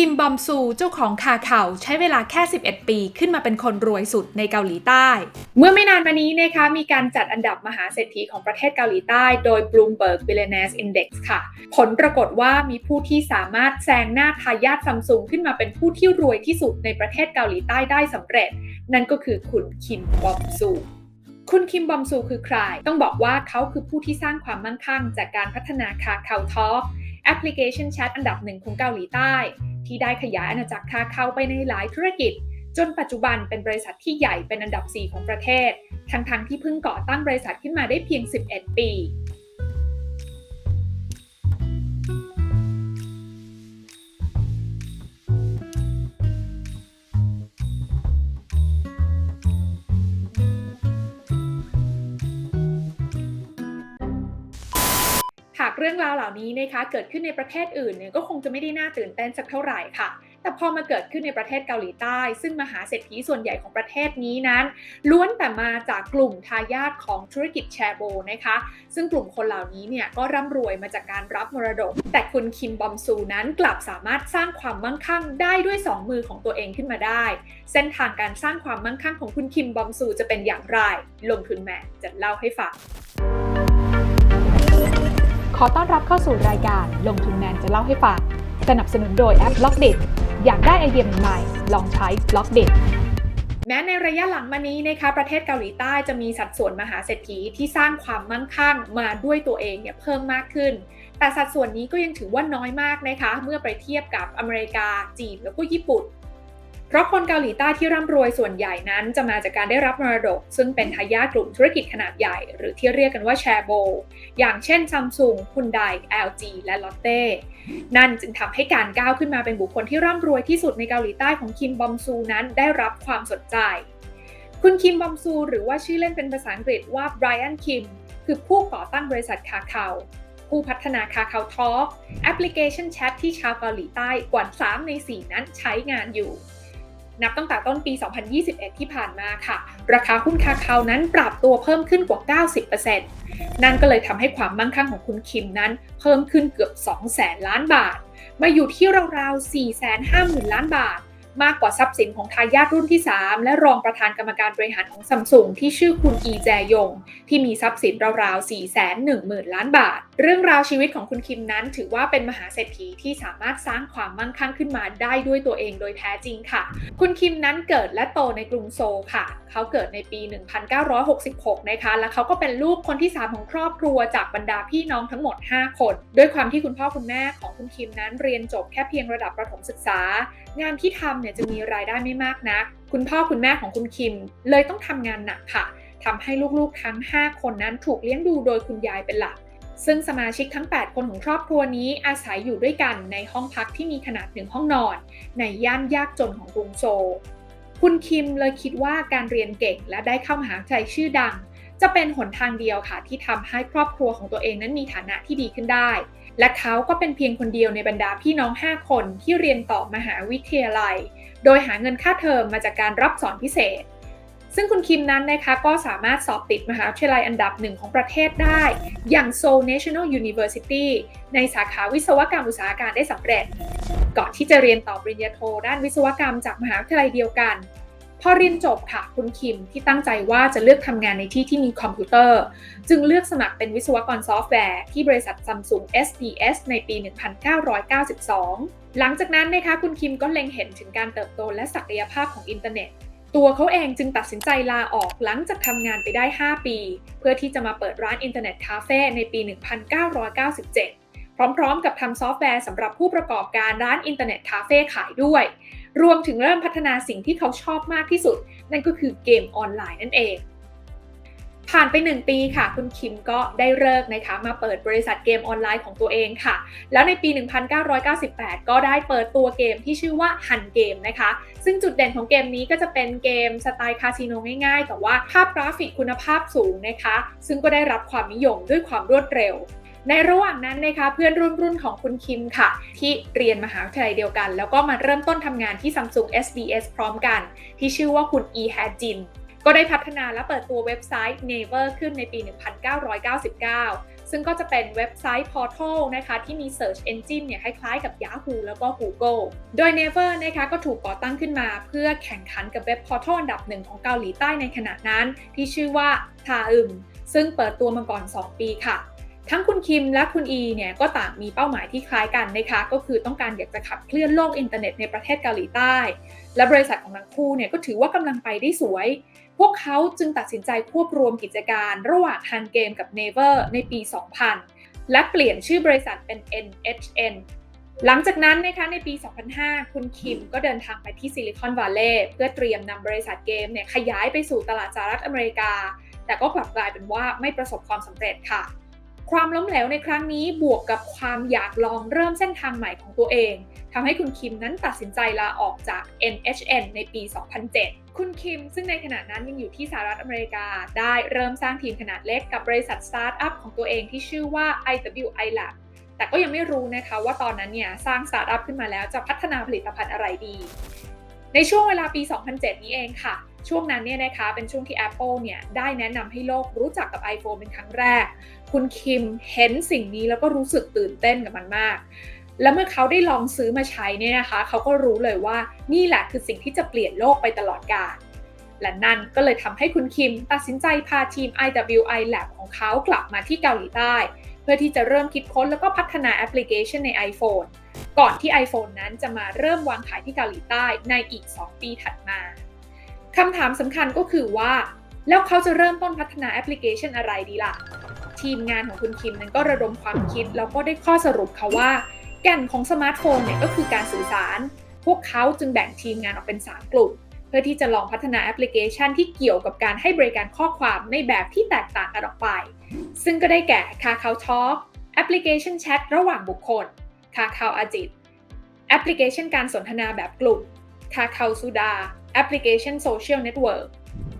คิมบอมซูเจ้าของคาเข่าใช้เวลาแค่ 11 ปีขึ้นมาเป็นคนรวยสุดในเกาหลีใต้ เมื่อไม่นานมานี้นะคะมีการจัดอันดับมหาเศรษฐีของประเทศเกาหลีใต้ โดย Bloomberg Billionaires Index ค่ะ ผลปรากฏว่ามีผู้ที่สามารถแซงหน้าทายาทซัมซุงขึ้นมาเป็นผู้ที่รวยที่สุดในประเทศเกาหลีใต้ได้สำเร็จ นั่นก็คือคุณคิมบอมซูคุณคิมบอมซูคือใคร ต้องบอกว่าเขาคือผู้ที่สร้างความมั่งคั่ง จากการพัฒนาคาเคาทอล์กแอปพลิเคชันแชทอันดับหนึ่งของเกาหลีใต้ ที่ได้ขยายอาณาจักรคาเคาไปในหลายธุรกิจ จนปัจจุบันเป็นบริษัทที่ใหญ่เป็นอันดับ 4 ของประเทศ ทั้งๆทที่เพิ่งก่อตั้งบริษัทขึ้นมาได้เพียง 11 ปี รื่องราวเหล่านี้นะคะเกิดขึ้นในประเทศอื่นเนี่ยก็คงจะไม่ได้น่าตื่นเต้นสักเท่าไหร่ค่ะ แต่พอมาเกิดขึ้นในประเทศเกาหลีใต้ ซึ่งมหาเศรษฐีส่วนใหญ่ของประเทศนี้นั้น ล้วนแต่มาจากกลุ่มทายาทของธุรกิจแชร์โบนะคะ ซึ่งกลุ่มคนเหล่านี้เนี่ยก็ร่ำรวยมาจากการรับมรดก แต่คุณคิมบอมซูนั้นกลับสามารถสร้างความมั่งคั่งได้ด้วย 2 มือของตัวเองขึ้นมาได้ เส้นทางการสร้างความมั่งคั่งของคุณคิมบอมซูจะเป็นอย่างไร ลงทุนแมนจะเล่าให้ฟัง ขอต้อนรับเข้าสู่รายการลงทุนแมนจะเล่าให้ฟัง สนับสนุนโดยแอปบล็อกเด็อยากได้ไอเดียใหม่ลองใช้บล็อกเด็แม้ในระยะหลังมานี้นะคะประเทศเกาหลีใต้จะมีสัดส่วนมหาเศรษฐีที่สร้างความมั่งคั่งมาด้วยตัวเองเนี่ยเพิ่มมากขึ้น แต่สัดส่วนนี้ก็ยังถือว่าน้อยมากนะคะ เมื่อไปเทียบกับอเมริกาจีนแล้วก็ญี่ปุ่น เพราะคนเกาหลีใต้ที่ร่ำรวยส่วนใหญ่นั้นจะมาจากการได้รับมรดก ซึ่งเป็นทายาทกลุ่มธุรกิจขนาดใหญ่ หรือที่เรียกกันว่าแชร์โบ อย่างเช่นซัมซุงฮุนได LG และลอตเต้นั่นจึงทำให้การก้าวขึ้นมาเป็นบุคคลที่ร่ำรวยที่สุดในเกาหลีใต้ของคิมบอมซูนั้นได้รับความสนใจ คุณคิมบอมซู หรือว่าชื่อเล่นเป็นภาษาอังกฤษว่าไบรอันคิมคือผู้ก่อตั้งบริษัทคาเคาผู้พัฒนาคาเคาทอ l k แอปพลิเคชันแชทที่ชาวเกาหลีใต้กว่า3ใน 4 นั้นใช้งานอยู่ นับตั้งแต่ต้นปี 2021 ที่ผ่านมาค่ะ ราคาหุ้นคาคาวนั้นปรับตัวเพิ่มขึ้นกว่า 90%นั่นก็เลยทำให้ความมั่งคั่งของคุณคิมนั้น เพิ่มขึ้นเกือบ2แสนล้านบาท มาอยู่ที่ราวๆ 4 5 0 0 0 0 ล้านบาท มากกว่าทรัพย์สินของทายาทรุ่นที่ 3 และรองประธานกรรมการบริหารของซัมซุงที่ชื่อคุณอีแจยง ที่มีทรัพย์สินราวๆ 4 1 0 0 0 0 ล้านบาท เรื่องราวชีวิตของคุณคิมนั้น ถือว่าเป็นมหาเศรษฐีที่สามารถสร้างความมั่งคั่งขึ้นมาได้ด้วยตัวเองโดยแท้จริงค่ะ คุณคิมนั้นเกิดและโตในกรุงโซลค่ะ เขาเกิดในปี 1966 นะคะ และเขาก็เป็นลูกคนที่ 3 ของครอบครัวจากบรรดาพี่น้องทั้งหมด 5 คน ด้วยความที่คุณพ่อคุณแม่ของคุณคิมนั้นเรียนจบแค่เพียงระดับประถมศึกษา งานที่ทำเนี่ยจะมีรายได้ไม่มากนัก คุณพ่อคุณแม่ของคุณคิม เลยต้องทำงานหนักค่ะทำให้ลูกๆทั้ง 5 คนนั้นถูกเลี้ยงดูโดยคุณยายเป็นหลัก ซึ่งสมาชิกทั้ง 8 คนของครอบครัวนี้อาศัยอยู่ด้วยกันในห้องพักที่มีขนาดหนึ่งห้องนอน ในย่านยากจนของกรุงโซลคุณคิมเลยคิดว่าการเรียนเก่งและได้เข้ามหาวิทยาลัยชื่อดัง จะเป็นหนทางเดียวค่ะที่ทำให้ครอบครัวของตัวเองนั้นมีฐานะที่ดีขึ้นได้ และเขาก็เป็นเพียงคนเดียวในบรรดาพี่น้อง 5 คนที่เรียนต่อมหาวิทยาลัย โดยหาเงินค่าเทอมมาจากการรับสอนพิเศษ ซึ่งคุณคิมนั้นนะคะก็สามารถสอบติดมหาวิทยาลัยอันดับหนึ่งของประเทศได้ อย่าง Seoul National University ในสาขาวิศวกรรมอุตสาหการได้สำเร็จ ก่อนที่จะเรียนต่อปริญญาโทด้านวิศวกรรมจากมหาวิทยาลัยเดียวกัน อเรียนจบค่ะคุณคิมที่ตั้งใจว่าจะเลือกทำงานในที่ที่มีคอมพิวเตอร์ จึงเลือกสมัครเป็นวิศวกรซอฟต์แวร์ที่บริษัทซัมซุง SDS ในปี 1992 หลังจากนั้นนะคะคุณคิมก็เล็งเห็นถึงการเติบโตและศักยภาพของอินเทอร์เน็ต ตัวเขาเองจึงตัดสินใจลาออกหลังจากทำงานไปได้ 5 ปี เพื่อที่จะมาเปิดร้านอินเทอร์เน็ตคาเฟ่ในปี 1997 พร้อมๆ กับทำซอฟต์แวร์สำหรับผู้ประกอบการร้านอินเทอร์เน็ตคาเฟ่ขายด้วย รวมถึงเริ่มพัฒนาสิ่งที่เขาชอบมากที่สุด นั่นก็คือเกมออนไลน์นั่นเอง ผ่านไป 1 ปีค่ะ คุณคิมก็ได้เลิกนะคะ มาเปิดบริษัทเกมออนไลน์ของตัวเองค่ะ แล้วในปี 1998 ก็ได้เปิดตัวเกมที่ชื่อว่าฮันเกมนะคะ ซึ่งจุดเด่นของเกมนี้ก็จะเป็นเกมสไตล์คาสิโนง่ายๆ แต่ว่าภาพกราฟิกคุณภาพสูงนะคะ ซึ่งก็ได้รับความนิยมด้วยความรวดเร็ว ในระหว่างนั้นนะคะเพื่อนรุ่นรุ่นของคุณคิมค่ะ ที่เรียนมหาวิทยาลัยเดียวกัน แล้วก็มาเริ่มต้นทำงานที่ Samsung SDS พร้อมกัน ที่ชื่อว่าคุณอีแฮจินก็ได้พัฒนาและเปิดตัวเว็บไซต์ Naver ขึ้นในปี 1999 ซึ่งก็จะเป็นเว็บไซต์ Portal นะคะที่มี Search Engine เนี่ยคล้ายๆกับ Yahoo แล้วก็ Google โดย Naver นะคะก็ถูกก่อตั้งขึ้นมาเพื่อแข่งขันกับเว็บ Portal อันดับหนึ่งของเกาหลีใต้ในขณะนั้น ที่ชื่อว่าทาอึมซึ่งเปิดตัวมาก่อน 2 ปีค่ะ ทั้งคุณคิมและคุณอีเนี่ยก็ต่างมีเป้าหมายที่คล้ายกันนะคะก็คือต้องการอยากจะขับเคลื่อนโลกอินเทอร์เน็ตในประเทศเกาหลีใต้ และบริษัทของทั้งคู่เนี่ยก็ถือว่ากำลังไปได้สวย พวกเขาจึงตัดสินใจควบรวมกิจการระหว่าง Han Game กับ Naver ในปี 2000 และเปลี่ยนชื่อบริษัทเป็น NHN หลังจากนั้นนะคะในปี 2005 คุณคิมก็เดินทางไปที่ซิลิคอนวัลเลย์เพื่อเตรียมนำบริษัทเกมเนี่ยขยายไปสู่ตลาดสหรัฐอเมริกา แต่ก็กลับกลายเป็นว่าไม่ประสบความสำเร็จค่ะ ความล้มเหลวในครั้งนี้บวกกับความอยากลองเริ่มเส้นทางใหม่ของตัวเองทำให้คุณคิมนั้นตัดสินใจลาออกจาก NHN ในปี 2007 คุณคิมซึ่งในขณะนั้นยังอยู่ที่สหรัฐอเมริกา ได้เริ่มสร้างทีมขนาดเล็กกับบริษัทสตาร์ทอัพของตัวเองที่ชื่อว่า IWI Lab แต่ก็ยังไม่รู้นะคะว่าตอนนั้นเนี่ยสร้างสตาร์ทอัพขึ้นมาแล้วจะพัฒนาผลิตภัณฑ์อะไรดี ในช่วงเวลาปี 2007 นี้เองค่ะ ช่วงนั้นเนี่ยนะคะเป็นช่วงที่ Apple เนี่ยได้แนะนำให้โลกรู้จักกับ iPhone เป็นครั้งแรก คุณคิมเห็นสิ่งนี้แล้วก็รู้สึกตื่นเต้นกับมันมาก แล้วเมื่อเขาได้ลองซื้อมาใช้เนี่ยนะคะเขาก็รู้เลยว่านี่แหละคือสิ่งที่จะเปลี่ยนโลกไปตลอดกาลและนั่นก็เลยทำให้คุณคิมตัดสินใจพาทีม IWI Lab ของเขากลับมาที่เกาหลีใต้ เพื่อที่จะเริ่มคิดค้นแล้วก็พัฒนาแอปพลิเคชันใน iPhone ก่อนที่ iPhone นั้นจะมาเริ่มวางขายที่เกาหลีใต้ในอีก 2 ปีถัดมา คำถามสำคัญก็คือว่า แล้วเขาจะเริ่มต้นพัฒนาแอปพลิเคชันอะไรดีล่ะ ทีมงานของคุณคิมนั้นก็ระดมความคิด แล้วก็ได้ข้อสรุปค่ะว่า แก่นของสมาร์ทโฟนเนี่ยก็คือการสื่อสาร พวกเขาจึงแบ่งทีมงานออกเป็น 3 กลุ่ม เพื่อที่จะลองพัฒนาแอปพลิเคชันที่เกี่ยวกับการให้บริการข้อความในแบบที่แตกต่างกันออกไป ซึ่งก็ได้แก่ Kakao Talk แอปพลิเคชันแชทระหว่างบุคคล Kakao Ajit แอปพลิเคชันการสนทนาแบบกลุ่ม Kakao Suda แอปพลิเคชันโซเชียลเน็ตเวิร์ก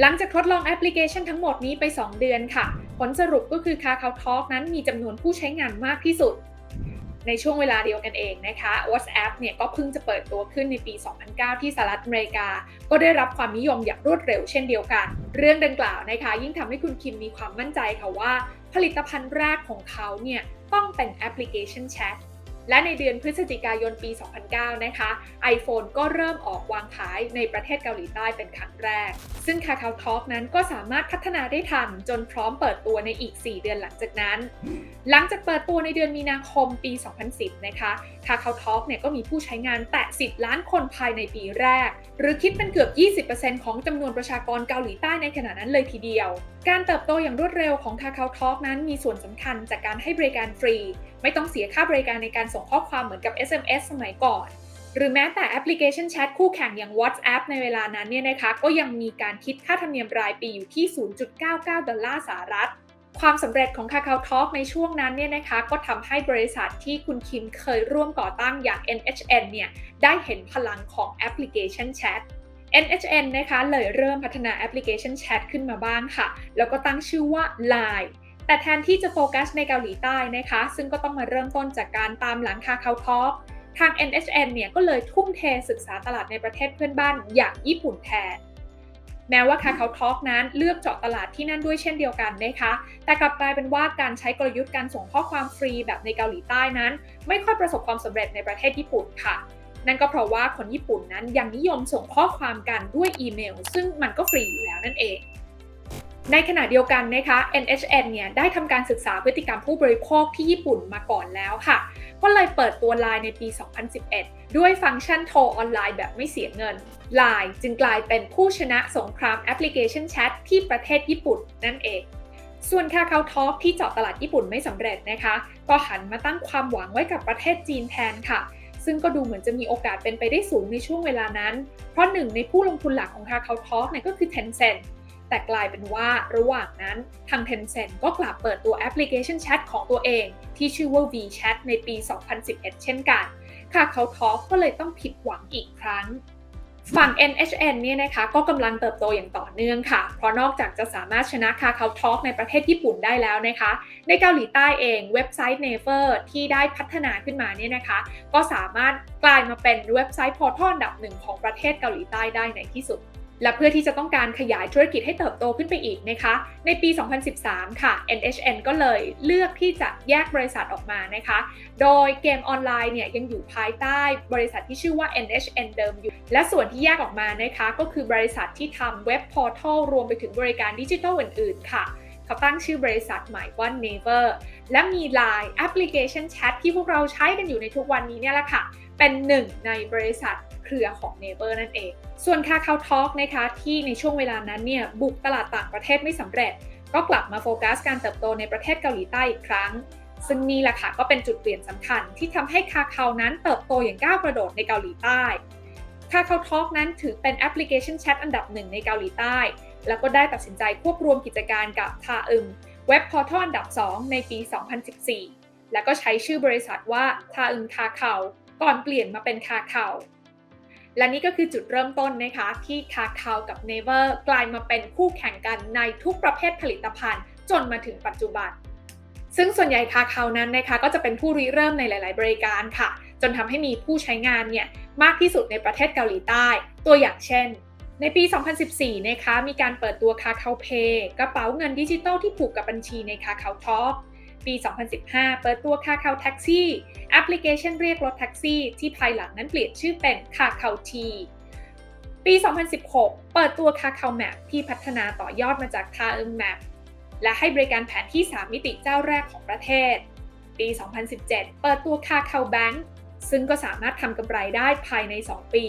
หลังจากทดลองแอปพลิเคชันทั้งหมดนี้ไป 2 เดือนค่ะ ผลสรุปก็คือ Kakao Talk นั้นมีจำนวนผู้ใช้งานมากที่สุด ในช่วงเวลาเดียวกันเองนะคะ WhatsApp เนี่ยก็เพิ่งจะเปิดตัวขึ้นในปี 2009 ที่สหรัฐอเมริกา ก็ได้รับความนิยมอย่างรวดเร็วเช่นเดียวกัน เรื่องดังกล่าวนะคะ ยิ่งทำให้คุณคิมมีความมั่นใจค่ะว่า ผลิตภัณฑ์แรกของเขาเนี่ยต้องเป็นแอปพลิเคชันแชท และในเดือนพฤศจิกายนปี 2009 นะคะ iPhone ก็เริ่มออกวางขายในประเทศเกาหลีใต้เป็นครั้งแรก ซึ่ง Kakao Talk นั้นก็สามารถพัฒนาได้ทันจนพร้อมเปิดตัวในอีก 4 เดือนหลังจากนั้น หลังจากเปิดตัวในเดือนมีนาคมปี 2010 นะคะ Kakao Talk เนี่ยก็มีผู้ใช้งานแตะ 10 ล้านคนภายในปีแรก หรือคิดเป็นเกือบ 20%ของจำนวนประชากรเกาหลีใต้ในขณะนั้นเลยทีเดียว การเติบโตอย่างรวดเร็วของ Kakao Talk นั้นมีส่วนสำคัญจากการให้บริการฟรี ไม่ต้องเสียค่าบริการในการส่งข้อความเหมือนกับ SMS สมัยก่อน หรือแม้แต่แอปพลิเคชันแชทคู่แข่งอย่าง WhatsApp ในเวลานั้นเนี่ยนะคะก็ยังมีการคิดค่าธรรมเนียมรายปีอยู่ที่ 0.99 ดอลลาร์สหรัฐ ความสำเร็จของ Kakao Talk ในช่วงนั้นเนี่ยนะคะก็ทำให้บริษัทที่คุณคิมเคยร่วมก่อตั้งอย่าง NHN เนี่ยได้เห็นพลังของแอปพลิเคชันแชท NHN นะคะเลยเริ่มพัฒนาแอปพลิเคชันแชทขึ้นมาบ้างค่ะ แล้วก็ตั้งชื่อว่า Line แต่แทนที่จะโฟกัสในเกาหลีใต้นะคะ ซึ่งก็ต้องมาเริ่มต้นจากการตามหลัง Kakao Talk ทาง NHN เนี่ยก็เลยทุ่มเทศึกษาตลาดในประเทศเพื่อนบ้านอย่างญี่ปุ่นแทน แม้ว่า Kakao Talk นั้นเลือกเจาะตลาดที่นั่นด้วยเช่นเดียวกันนะคะ แต่กลับกลายเป็นว่าการใช้กลยุทธ์การส่งข้อความฟรีแบบในเกาหลีใต้นั้น ไม่ค่อยประสบความสำเร็จในประเทศญี่ปุ่นค่ะ นั่นก็เพราะว่าคนญี่ปุ่นนั้นยังนิยมส่งข้อความกันด้วยอีเมล ซึ่งมันก็ฟรีอยู่แล้วนั่นเอง ในขณะเดียวกันนะคะ NHN เนี่ยได้ทำการศึกษาพฤติกรรมผู้บริโภคที่ญี่ปุ่นมาก่อนแล้วค่ะ ก็เลยเปิดตัว Line ในปี 2011 ด้วยฟังก์ชันโทรออนไลน์แบบไม่เสียเงิน Line จึงกลายเป็นผู้ชนะสงครามแอปพลิเคชันแชทที่ประเทศญี่ปุ่นนั่นเอง ส่วน Kakao Talk ที่เจาะตลาดญี่ปุ่นไม่สำเร็จนะคะ ก็หันมาตั้งความหวังไว้กับประเทศจีนแทนค่ะซึ่งก็ดูเหมือนจะมีโอกาสเป็นไปได้สูงในช่วงเวลานั้น เพราะหนึ่งในผู้ลงทุนหลักของ Kakao Talk เนี่ยก็คือ Tencent แต่กลายเป็นว่าระหว่างนั้นทาง Tencent ก็กลับเปิดตัวแอปพลิเคชันแชทของตัวเอง ที่ชื่อว่า WeChat ในปี 2011 เช่นกัน Kakao Talk ก็เลยต้องผิดหวังอีกครั้งฝั่ง NHN เนี่ยนะคะก็กำลังเติบโตอย่างต่อเนื่องค่ะ เพราะนอกจากจะสามารถชนะ Kakao Talk ในประเทศญี่ปุ่นได้แล้วนะคะ ในเกาหลีใต้เองเว็บไซต์ Naver ที่ได้พัฒนาขึ้นมาเนี่ยนะคะ ก็สามารถกลายมาเป็นเว็บไซต์พอร์ทัลอันดับหนึ่งของประเทศเกาหลีใต้ได้ในที่สุด และเพื่อที่จะต้องการขยายธุรกิจให้เติบโตขึ้นไปอีกนะคะ ในปี 2013 ค่ะ NHN ก็เลยเลือกที่จะแยกบริษัทออกมานะคะ โดยเกมออนไลน์เนี่ยยังอยู่ภายใต้บริษัทที่ชื่อว่า NHN เดิมอยู่ และส่วนที่แยกออกมานะคะ ก็คือบริษัทที่ทำเว็บพอร์ทัลรวมไปถึงบริการดิจิทัลอื่น ๆ ค่ะเขาตั้งชื่อบริษัทใหม่ว่า Naver และมี Line แอปพลิเคชันแชทที่พวกเราใช้กันอยู่ในทุกวันนี้เนี่ยแหละค่ะ เป็นหนึ่งในบริษัทเครือของ Naver นั่นเอง ส่วน Kakao Talk นะคะที่ในช่วงเวลานั้นเนี่ยบุกตลาดต่างประเทศไม่สำเร็จ ก็กลับมาโฟกัสการเติบโตในประเทศเกาหลีใต้อีกครั้ง ซึ่งนี่แหละค่ะก็เป็นจุดเปลี่ยนสำคัญที่ทำให้คาคานั้นเติบโตอย่างก้าวกระโดดในเกาหลีใต้คาคา Talk นั้นถือเป็นแอปพลิเคชันแชทอันดับหนึ่งในเกาหลีใต้ แล้วก็ได้ตัดสินใจควบรวมกิจการกับทาอึมเว็บพอร์ทัลอันดับ 2 ในปี 2014 แล้วก็ใช้ชื่อบริษัทว่าทาอึมคาคา ก่อนเปลี่ยนมาเป็นคาคาและนี่ก็คือจุดเริ่มต้นนะคะที่คาคากับ Naver กลายมาเป็นคู่แข่งกันในทุกประเภทผลิตภัณฑ์ จนมาถึงปัจจุบัน ซึ่งส่วนใหญ่คาคานั้นนะคะก็จะเป็นผู้ริเริ่มในหลาย ๆ บริการค่ะ จนทำให้มีผู้ใช้งานเนี่ยมากที่สุดในประเทศเกาหลีใต้ ตัวอย่างเช่น ในปี 2014 นะคะมีการเปิดตัว Kakao Pay กระเป๋าเงินดิจิทัลที่ผูกกับบัญชีใน Kakao Talk ปีี 2015 เปิดตัว Kakao Taxi แอปพลิเคชันเรียกรถแท็กซี่ที่ภายหลังนั้นเปลี่ยนชื่อเป็น Kakao T ปี 2016 เปิดตัว Kakao Map ที่พัฒนาต่อยอดมาจาก t a e m Map และให้บริการแผนที่ 3 มิติเจ้าแรกของประเทศ ปี 2017 เปิดตัว Kakao Bank ซึ่งก็สามารถทำกำไรได้ภายใน 2 ปี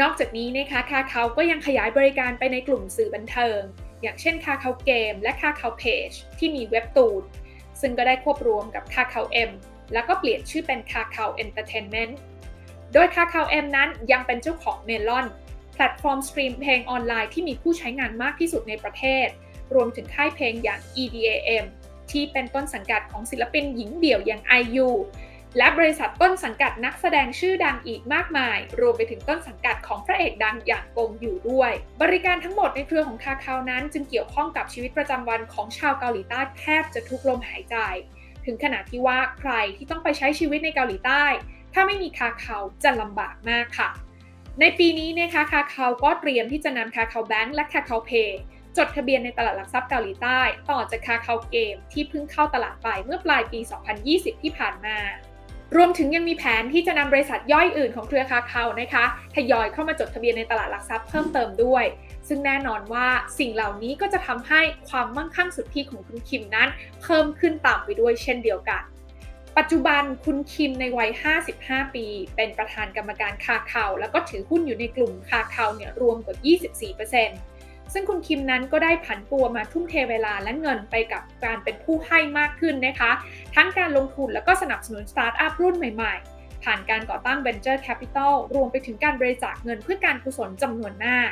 นอกจากนี้นะคะคาคาก็ยังขยายบริการไปในกลุ่มสื่อบันเทิง อย่างเช่นคาคาเกม และคาคาเพจที่มีเว็บตูน ซึ่งก็ได้ควบรวมกับคาคาเอ็มแล้วก็เปลี่ยนชื่อเป็นคาคาเอ็นเตอร์เทนเมนต์โดยคาคาเอ็มนั้นยังเป็นเจ้าของเมลอนแพลตฟอร์มสตรีมเพลงออนไลน์ที่มีผู้ใช้งานมากที่สุดในประเทศ รวมถึงค่ายเพลงอย่าง EDAM ที่เป็นต้นสังกัดของศิลปินหญิงเดี่ยวอย่าง IU และบริษัทต้นสังกัดนักแสดงชื่อดังอีกมากมาย รวมไปถึงต้นสังกัดของพระเอกดังอย่างกงอยู่ด้วย บริการทั้งหมดในเครือของคาคาวนั้น จึงเกี่ยวข้องกับชีวิตประจำวันของชาวเกาหลีใต้แทบจะทุกลมหายใจ ถึงขนาดที่ว่าใครที่ต้องไปใช้ชีวิตในเกาหลีใต้ ถ้าไม่มีคาคาวจะลำบากมากค่ะ ในปีนี้นะคะคาคาวก็เตรียมที่จะนำคาคาวแบงก์และคาคาวเพย์จดทะเบียนในตลาดหลักทรัพย์เกาหลีใต้ ต่อจากคาคาวเกมที่เพิ่งเข้าตลาดไปเมื่อปลายปี 2020 ที่ผ่านมา รวมถึงยังมีแผนที่จะนำบริษัทย่อยอื่นของเครือคายคาวนะคะทยอยเข้ามาจดทะเบียนในตลาดหลักทรัพย์เพิ่มเติมด้วย ซึ่งแน่นอนว่าสิ่งเหล่านี้ก็จะทำให้ความมั่งคั่งสุดที่ของคุณคิมนั้น เพิ่มขึ้นตามไปด้วยเช่นเดียวกัน ปัจจุบันคุณคิมในวัย 55 ปี เป็นประธานกรรมการคาคาวแล้วก็ถือหุ้นอยู่ในกลุ่มคาคาวเนี่ยรวมกว่า 24% ซึ่งคุณคิมนั้นก็ได้ผันตัวมาทุ่มเทเวลาและเงินไปกับการเป็นผู้ให้มากขึ้นนะคะ ทั้งการลงทุนแล้วก็สนับสนุนสตาร์ทอัพรุ่นใหม่ๆ ผ่านการก่อตั้ง Venture Capital รวมไปถึงการบริจาคเงินเพื่อการกุศลจำนวนมาก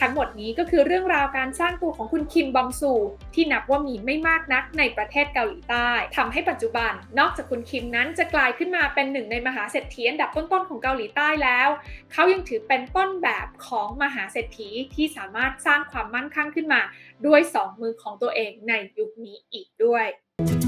ทั้งหมดนี้ก็คือเรื่องราวการสร้างตัวของคุณคิมบองซู ที่นับว่ามีไม่มากนักในประเทศเกาหลีใต้ทำให้ปัจจุบัน นอกจากคุณคิมนั้นจะกลายขึ้นมาเป็นหนึ่งในมหาเศรษฐีอันดับต้นๆของเกาหลีใต้แล้ว เขายังถือเป็นต้นแบบของมหาเศรษฐีที่สามารถสร้างความมั่งคั่งขึ้นมา ด้วยสองมือของตัวเองในยุคนี้อีกด้วยกา